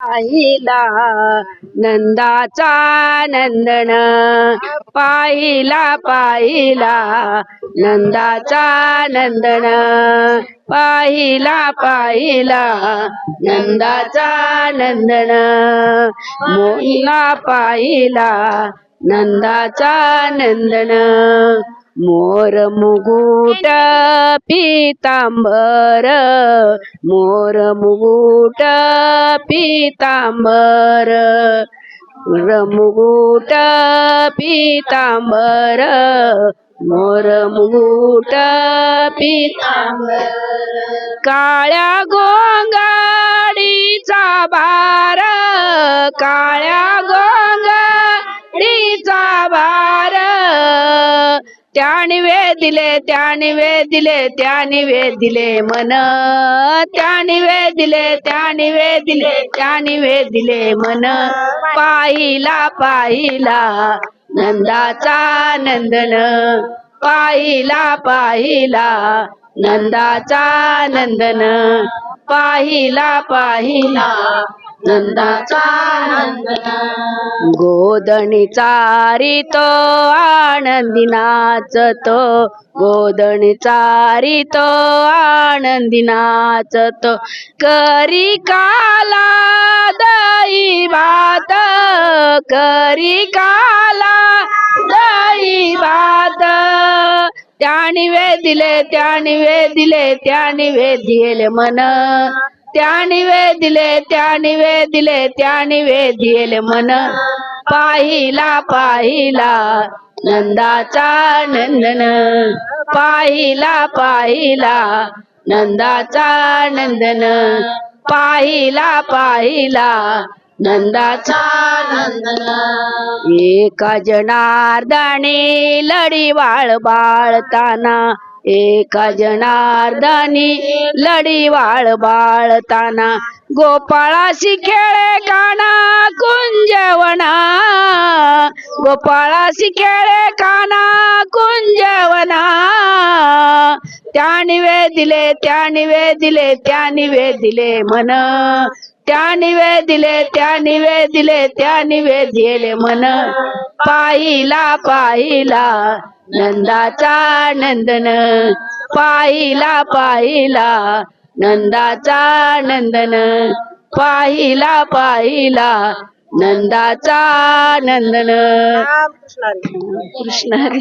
पाहिला नंदाचा नंदन पाहिला पाहिला नंदाचा नंदन पाहिला पाहिला नंदाचा नंदन मोहिला पाहिला नंदाचा नंदन. मोर मुगुट पितांबर मोर मुगुट पितांबर मोर मुगुट पितांबर मोर मुगुट पितांबर. काळ्या गोंगाडीचा बार काळ्या गोंगाडीचा बार त्याने वे दिले त्याने वे दिले त्याने वे दिले मन. त्याने निवे दिले त्याने वे दिले त्याने वे दिले मन. पाहिला पाहिला नंदाचा नंदन. पाहिला पाहिला नंदाचा नंदन. पाहिला पाहिला नंदाचा नंदन. गोदणी चारितो आनंदी नाचतो गोदण चारितो आनंदी नाचतो करी काला दही भात करी काला दही भात त्याने वे दिले त्याने वे दिले त्याने वे दिले मन. त्याने वे दिले त्याने वे दिले त्याने वे दिले मन. पाहिला पाहिला नंदाचा नंदन पाहिला पाहिला. नंदाचा नंदन पाहिला पाहिला. नंदाचा नंदन. एका जनार्दने लढी बाळ बाळताना एका जनार्दनी लढी वाळ बाळताना गोपाळाशी खेळे काना कुंजवना. गोपाळाशी खेळे काना कुंजवना. त्याने वे दिले त्याने वे दिले त्याने वे दिले मन. त्याने निवे दिले त्याने वे दिले त्याने वे दिले मन. पाहिला पाहिला नंदाचा नंदन पाहिला पाहिला. नंदाचा नंदन पाहिला पाहिला. नंदाचा नंदन. कृष्ण